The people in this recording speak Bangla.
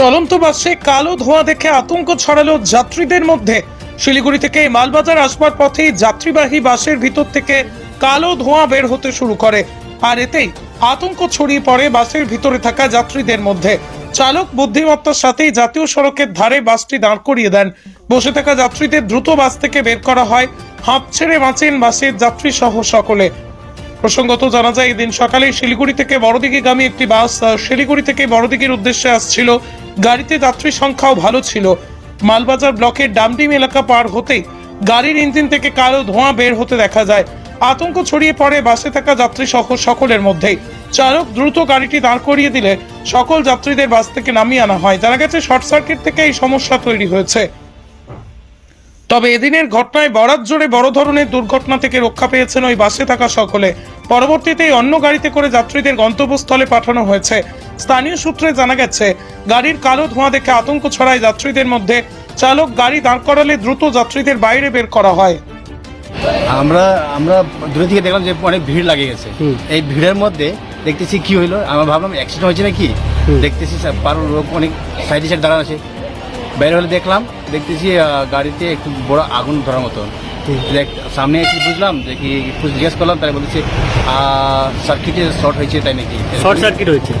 চলন্ত বাসে কালো ধোঁয়া দেখে আতঙ্ক ছড়ালো যাত্রীদের মধ্যে। শিলিগুড়ি থেকে মালবাজার আসবার পথেই যাত্রীবাহী বাসের ভিতর থেকে কালো ধোঁয়া বের হতে শুরু করে। আর এতেই আতঙ্ক ছড়িয়ে পড়ে বাসের ভিতরে থাকা যাত্রীদের মধ্যে। চালক বুদ্ধিমত্তার সাথেই জাতীয় সড়কের ধারে বাসটি দাঁড় করিয়ে দেন। বসে থাকা যাত্রীদের দ্রুত বাস থেকে বের করা হয়। হাঁপ ছেড়ে বাঁচেন বাসের যাত্রী সহ সকলে। প্রসঙ্গত জানা যায়, এদিন সকালে শিলিগুড়ি থেকে বড়দিঘিগামী একটি বাস শিলিগুড়ি থেকে বড়দিঘির উদ্দেশ্যে আসছিল। গাড়িতে যাত্রী সংখ্যাও ভালো ছিল। মালবাজার ব্লকের ডামডিম এলাকা পার হতেই গাড়ির ইঞ্জিন থেকে কালো ধোঁয়া বের হতে দেখা যায়। আতঙ্ক ছড়িয়ে পড়ে বাসে থাকা যাত্রী সহ সকলের মধ্যেই। চালক দ্রুত গাড়িটি দাঁড় করিয়ে দিলে সকল যাত্রীদের বাস থেকে নামিয়ে আনা হয়। জানা গেছে, শর্ট সার্কিট থেকে এই সমস্যা তৈরি হয়েছে। তবে এদিনের ঘটনায় বরাত জোরে বড় ধরনের দুর্ঘটনা থেকে রক্ষা পেয়েছেন ওই বাসে থাকা সকলে। পরবর্তীতে অন্য গাড়িতে করে যাত্রীদের গন্তব্যস্থলে পাঠানো হয়েছে। স্থানীয় সূত্রে জানা গেছে গাড়ির কালো ধোঁয়া দেখে আতঙ্ক ছড়ায় যাত্রীদের মধ্যে। চালক গাড়ি দাঁড় করালে দ্রুত যাত্রীদের বাইরে বের করা হয়। আমরা আমরা দূরে থেকে দেখলাম যে অনেক ভিড় লাগে গেছে। এই ভিড়ের মধ্যে দেখতেছি কি হইল? আমরা ভাবলাম অ্যাক্সিডেন্ট হয়েছে নাকি? দেখতেছি সব পারো লোক অনেক সাইডে সাইড দাঁড়ানো আছে। বাইরে হলে দেখলাম দেখতেছি আহ, গাড়িতে একটু বড় আগুন ধরার মতন। দেখ- সামনে এসে বুঝলাম যে কি একটু জিজ্ঞেস করলাম তারা বলেছে সার্কিটে শর্ট হয়েছে তাই নাকি? শর্ট সার্কিট হয়েছে।